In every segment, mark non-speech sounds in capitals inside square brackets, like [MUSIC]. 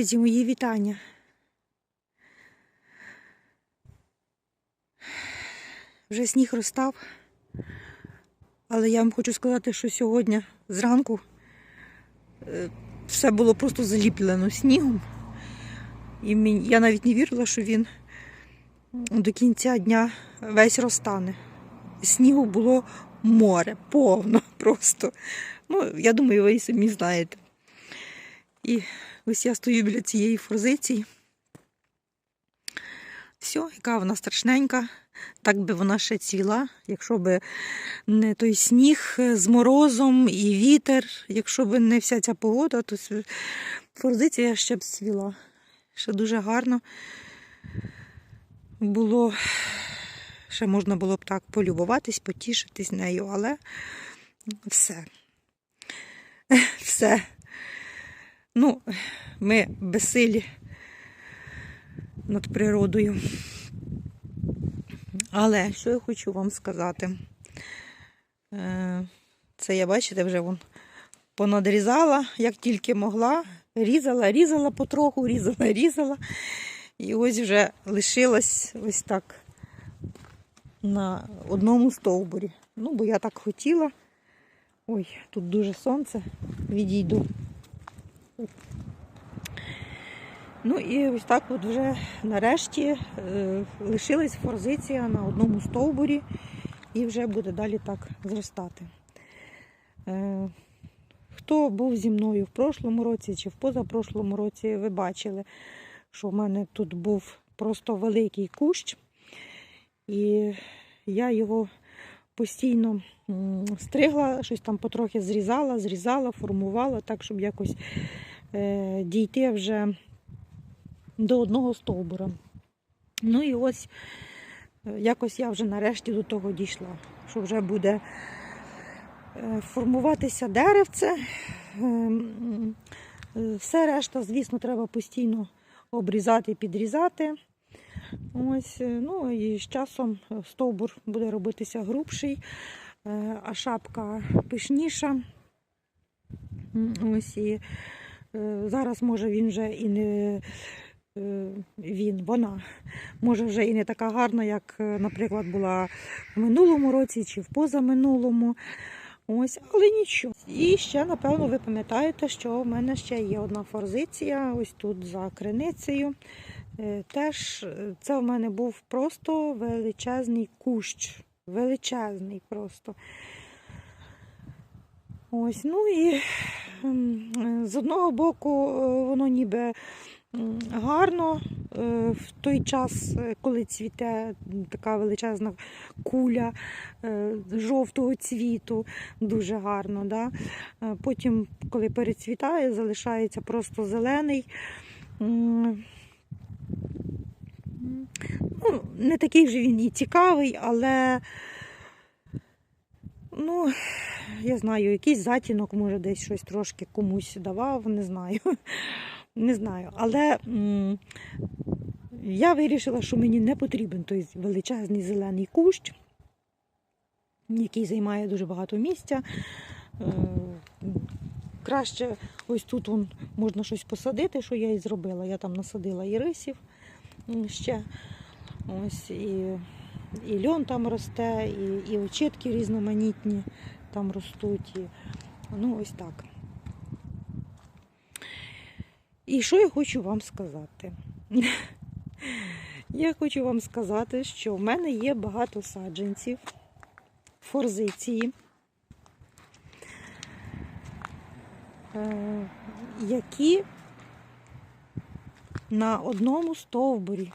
Друзі, мої вітання. Вже сніг розстав, але я вам хочу сказати, що сьогодні зранку е, все було просто заліплено снігом. І я навіть не вірила, що він до кінця дня весь розтане. Снігу було море, повно [LAUGHS] просто. Ну, я думаю, ви і самі знаєте. І ось я стою біля цієї форзиції. Все, яка вона страшненька. Так би вона ще цвіла, якщо б не той сніг з морозом і вітер, якщо б не вся ця погода, то форзиція ще б цвіла. Ще дуже гарно було. Ще можна було б так полюбуватись, потішитись нею, але все. [LAUGHS] Все. Ну, ми безсилі над природою. Але що я хочу вам сказати? Е, Це я, бачите, вже вон понадрізала, як тільки могла. Різала, різала потроху, різала, різала. І ось вже лишилась ось так на одному стовбурі. Ну, бо я так хотіла. Ой, тут дуже сонце. Відійду. Ну і ось так от вже нарешті е, лишилась форзиція на одному стовбурі і вже буде далі так зростати. Е, хто був зі мною в прошлому році чи в позапрошлому році, ви бачили, що в мене тут був просто великий кущ, і я його постійно стригла, щось там потрохи зрізала, зрізала, формувала так, щоб якось дійти вже до одного стовбура. Ну і ось е, якось я вже нарешті до того дійшла, що вже буде е, формуватися деревце. Е, е, Все решта, звісно, треба постійно обрізати, підрізати. Ось, е, ну і з часом стовбур буде робитися грубший, е, а шапка пишніша. Ось і е, зараз може він вже і не е, він, вона може вже і не така гарна, як, е, наприклад, була в минулому році чи в позаминулому. Ось, але нічого. І ще, напевно, ви пам'ятаєте, що в мене ще є одна форзиція, ось тут за криницею. Е, Теж е, це в мене був просто величезний кущ. Величезний просто. Ось, ну і е, з одного боку, е, воно ніби гарно е, в той час, е, коли цвіте така величезна куля е, жовтого цвіту, дуже гарно. Да? Е, Потім, коли перецвітає, залишається просто зелений. Ну, не такий вже він і цікавий, але ну, я знаю, якийсь затінок, може, десь щось трошки комусь давав, не знаю. [LAUGHS] Не знаю. Але я вирішила, що мені не потрібен той величезний зелений кущ, який займає дуже багато місця. Е, Краще ось тут вон, можна щось посадити, що я і зробила. Я там насадила ірисів ще. Ось і, і льон там росте, і, і очітки різноманітні там ростуть. І, ну, ось так. І що я хочу вам сказати? [LAUGHS] Я хочу вам сказати, що в мене є багато саджанців форзиції, е, які на одному стовбурі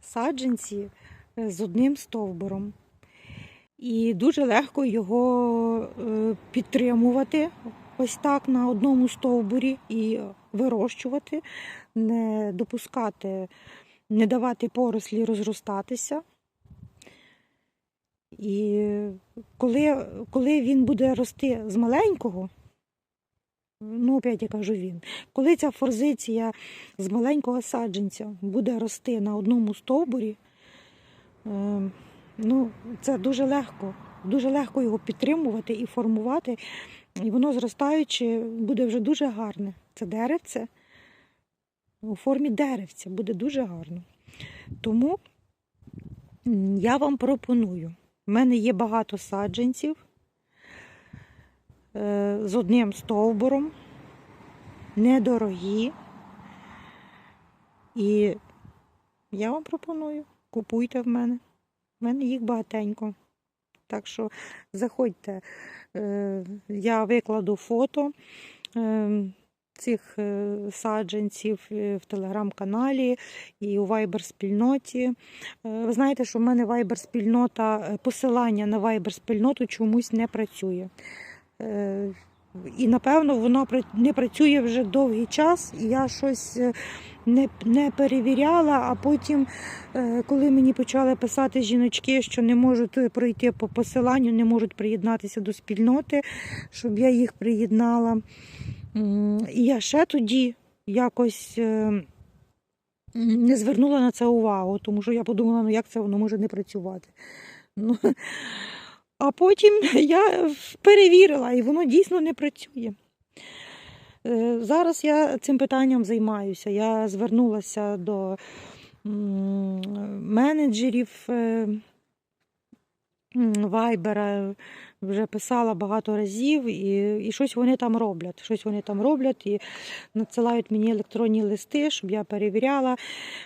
саджанці з одним стовбуром. І дуже легко його е, підтримувати ось так на одному стовбурі і вирощувати, не допускати, не давати порослі розростатися. І коли, коли він буде рости з маленького, ну, опять я кажу він, коли ця форзиція з маленького саджанця буде рости на одному стовбурі, ну, це дуже легко. Дуже легко його підтримувати і формувати. І воно зростаючи буде вже дуже гарне. Це деревце. у формі деревця. Буде дуже гарно. Тому я вам пропоную. У мене є багато саджанців е, з одним стовбуром, недорогі. І я вам пропоную, купуйте в мене. В мене їх багатенько. Так що заходьте, Е, я викладу фото е, цих е, саджанців в телеграм-каналі і у Viber-спільноті. Е, Ви знаєте, що в мене Viber-спільнота, е, посилання на Viber-спільноту чомусь не працює. І напевно воно не працює вже довгий час, і я щось не, не перевіряла, а потім, е, коли мені почали писати жіночки, що не можуть пройти по посиланню, не можуть приєднатися до спільноти, щоб я їх приєднала. І я ще тоді якось е, не звернула на це увагу, тому що я подумала, ну як це воно може не працювати. Ну, а потім я перевірила, і воно дійсно не працює. Е, Зараз я цим питанням займаюся. Я звернулася до менеджерів е, Вайбера, вже писала багато разів, і, і щось вони там роблять. Щось вони там роблять і надсилають мені електронні листи, щоб я перевіряла.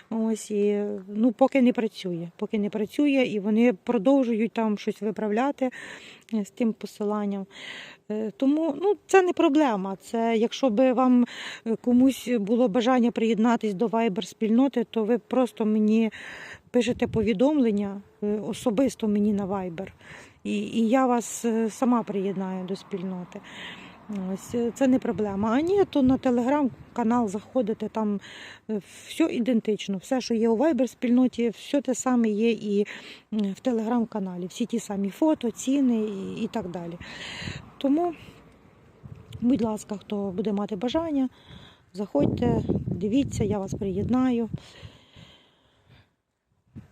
Ось і ну, поки не працює. Поки не працює, і вони продовжують там щось виправляти е, з тим посиланням. Е, Тому ну, це не проблема. Це якщо би вам е, комусь було бажання приєднатись до Viber спільноти, то ви просто мені пишете повідомлення особисто мені на Viber. І, і я вас е, сама приєднаю до спільноти. Ось е, це не проблема. А ні, то на телеграм-канал заходите, там е, все ідентично. Все, що є у Viber спільноті, все те саме є і в телеграм-каналі. Всі ті самі фото, ціни і, і так далі. Тому, будь ласка, хто буде мати бажання, заходьте, дивіться, я вас приєднаю.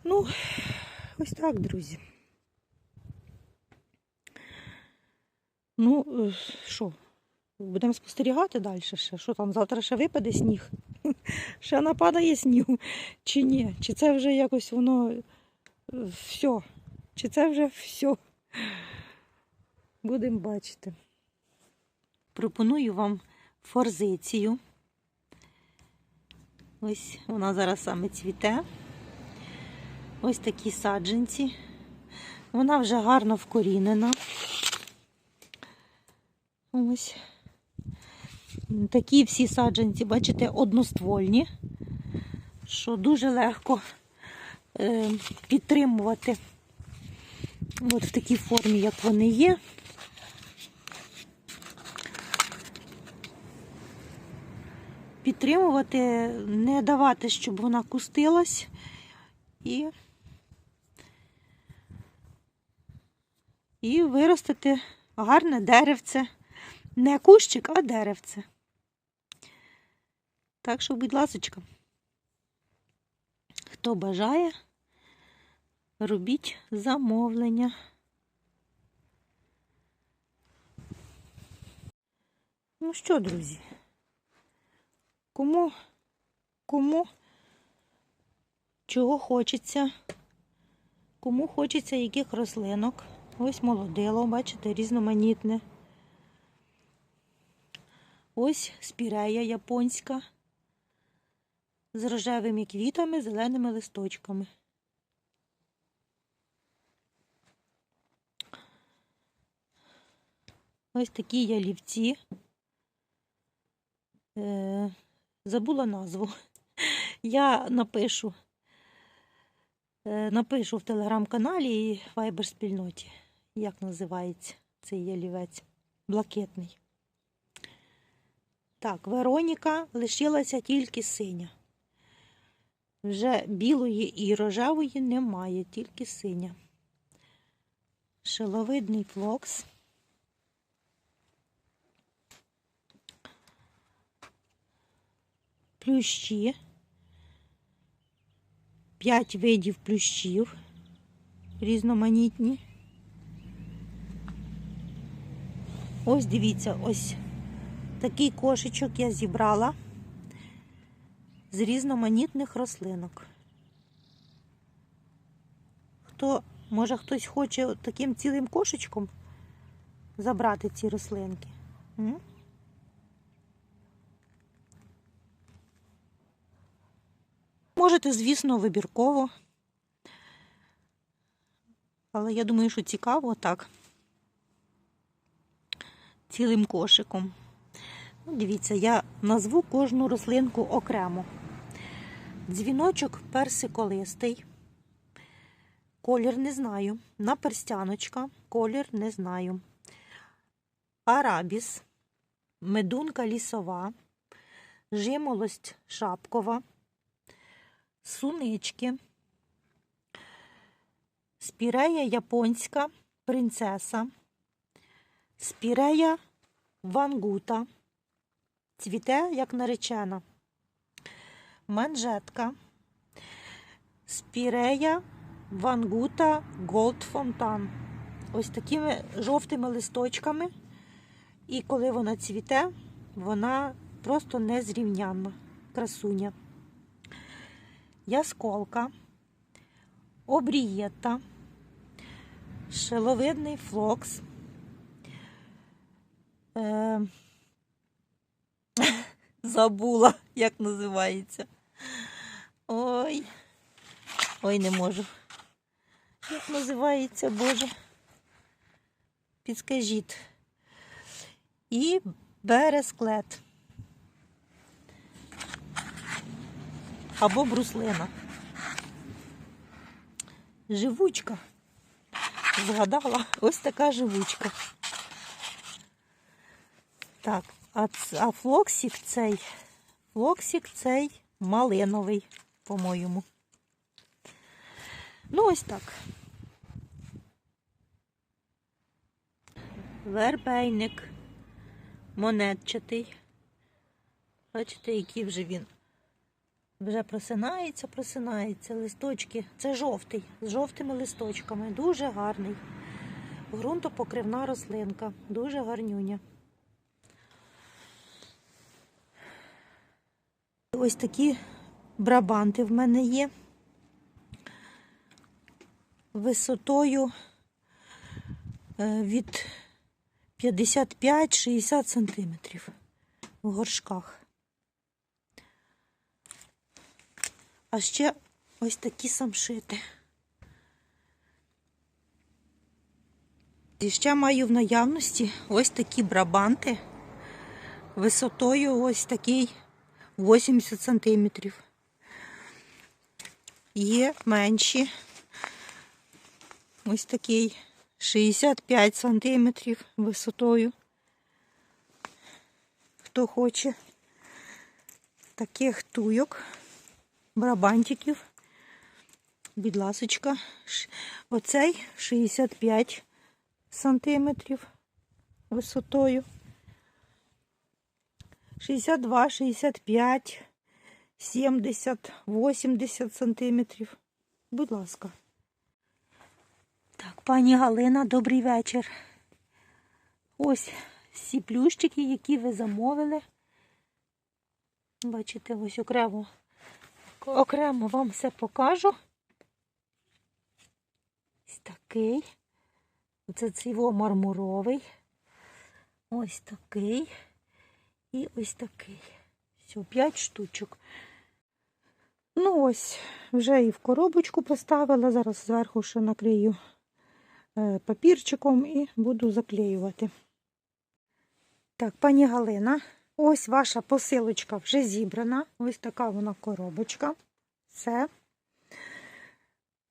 Ну, ось так, друзі. Ну, е, що, будемо спостерігати далі ще. Що там, завтра ще випаде сніг? [LAUGHS] Ще нападає снігу чи ні? Чи це вже якось воно все? Чи це вже все? Будемо бачити. Пропоную вам форзицію. Ось вона зараз саме цвіте. Ось такі саджанці. Вона вже гарно вкорінена. Ось. Такі всі саджанці, бачите, одноствольні, що дуже легко е, підтримувати от в такій формі, як вони є. Підтримувати, не давати, щоб вона кустилась і, і виростити гарне деревце. Не кущик, а деревце. Так що, будь ласочка, хто бажає, робіть замовлення. Ну що, друзі? Кому, кому чого хочеться, кому хочеться яких рослинок. Ось молодило, бачите, різноманітне. Ось спірея японська з рожевими квітами, зеленими листочками. Ось такі ялівці. Е, забула назву. [LAUGHS] Я напишу, е, напишу в телеграм-каналі і Viber спільноті, як називається цей ялівець. Блакитний. Так, Вероніка лишилася тільки синя. Вже білої і рожевої немає, тільки синя. Шиловидний флокс. Плющі. П'ять видів плющів різноманітні. Ось дивіться, ось такий кошечок я зібрала. з різноманітних рослинок. Хто, може, хтось хоче таким цілим кошечком забрати ці рослинки? М? Можете, звісно, вибірково. Але я думаю, що цікаво так. Цілим кошиком. Ну, дивіться, я назву кожну рослинку окремо. Дзвіночок персиколистий. Колір не знаю. Наперстяночка. Колір не знаю. Арабіс. Медунка лісова. Жимолость шапкова. Сунички. Спірея японська принцеса. Спірея вангута. Цвіте, як наречена. Манжетка. Спірея вангута Голд Фонтан. Ось такими жовтими листочками. І коли вона цвіте, вона просто незрівнянна. Красуня. Ясколка. Обрієта. Шеловидний флокс. Е, Забула, як називається. Ой. Ой, не можу. Як називається, Боже? Підскажіть. І бересклет. Або бруслина. Живучка. Згадала, ось така живучка. Так, а, а флоксик цей, флоксик цей малиновий, по-моєму. Ну, ось так. Вербейник монетчатий. Бачите, який вже він. Вже просинається, просинається. Листочки. Це жовтий, з жовтими листочками. Дуже гарний. Грунтопокривна рослинка. Дуже гарнюня. Ось такі брабанти в мене є. Висотою е, від 55-60 сантиметрів в горшках. А ще ось такі самшити. І ще маю в наявності ось такі брабанти висотою ось такий 80 сантиметрів. Є менші. Ось такий 65 сантиметрів висотою. Хто хоче таких туйок, барабантиків, будь ласочка, оцей 65 сантиметрів висотою. 62, 65, 70, 80 сантиметрів. Будь ласка. Так, пані Галина, добрий вечір. Ось всі плющики, які ви замовили. Бачите, ось окремо, окремо вам все покажу. Ось такий. Оце циво мармуровий. Ось такий. І ось такий. Все, 5 штучок. Ну ось, вже і в коробочку поставила. Зараз зверху ще накрию е, папірчиком і буду заклеювати. Так, пані Галина, ось ваша посилочка вже зібрана. Ось така вона коробочка. Все.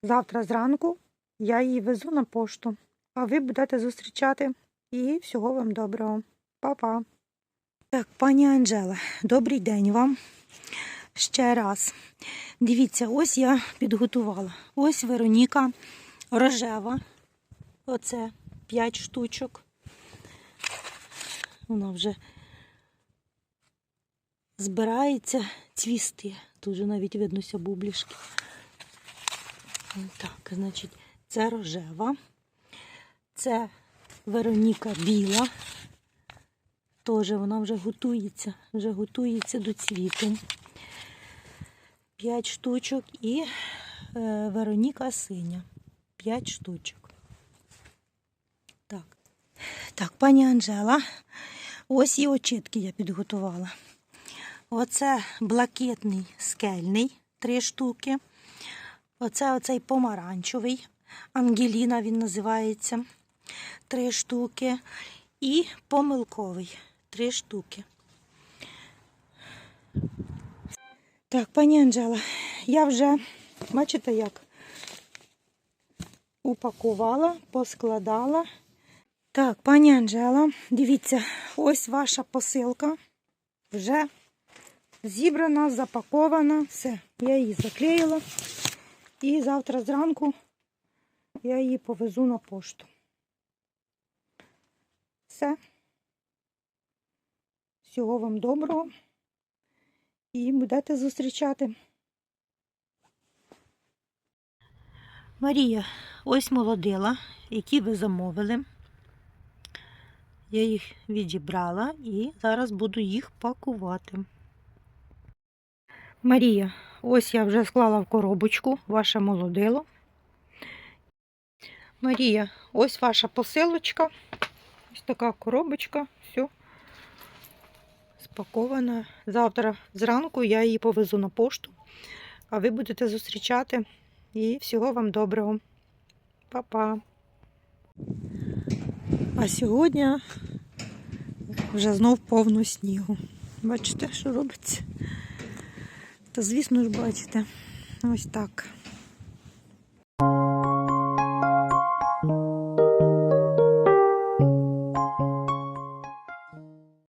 Завтра зранку я її везу на пошту. А ви будете зустрічати. І всього вам доброго. Па-па. Так, пані Анжела, добрий день вам. Ще раз. Дивіться, ось я підготувала. Ось Вероніка рожева. Оце 5 штучок. Вона вже збирається цвісти. Тут вже навіть виднося бублішки. Так, значить, це рожева. Це Вероніка біла. Теж вона вже готується, вже готується до цвіту. 5 штучок і е, Вероніка синя. 5 штучок. Так. Так, пані Анжела, ось і очітки я підготувала. Оце блакитний скельний, три штуки. Оце оцей помаранчевий, Ангеліна він називається. Три штуки. І помилковий три штуки. Так, пані Анжела, я вже, бачите, як упакувала, поскладала. Так, пані Анжела, дивіться, ось ваша посилка вже зібрана, запакована. Все, я її заклеїла. І завтра зранку я її повезу на пошту. Все. Всього вам доброго і будете зустрічати. Марія, ось молодила, які ви замовили. Я їх відібрала і зараз буду їх пакувати. Марія, ось я вже склала в коробочку ваше молодило. Марія, ось ваша посилочка. Ось така коробочка. Все спакована. Завтра зранку я її повезу на пошту, а ви будете зустрічати. І всього вам доброго. Па-па. А сьогодні вже знов повно снігу. Бачите, що робиться? Та, звісно ж, бачите, ось так.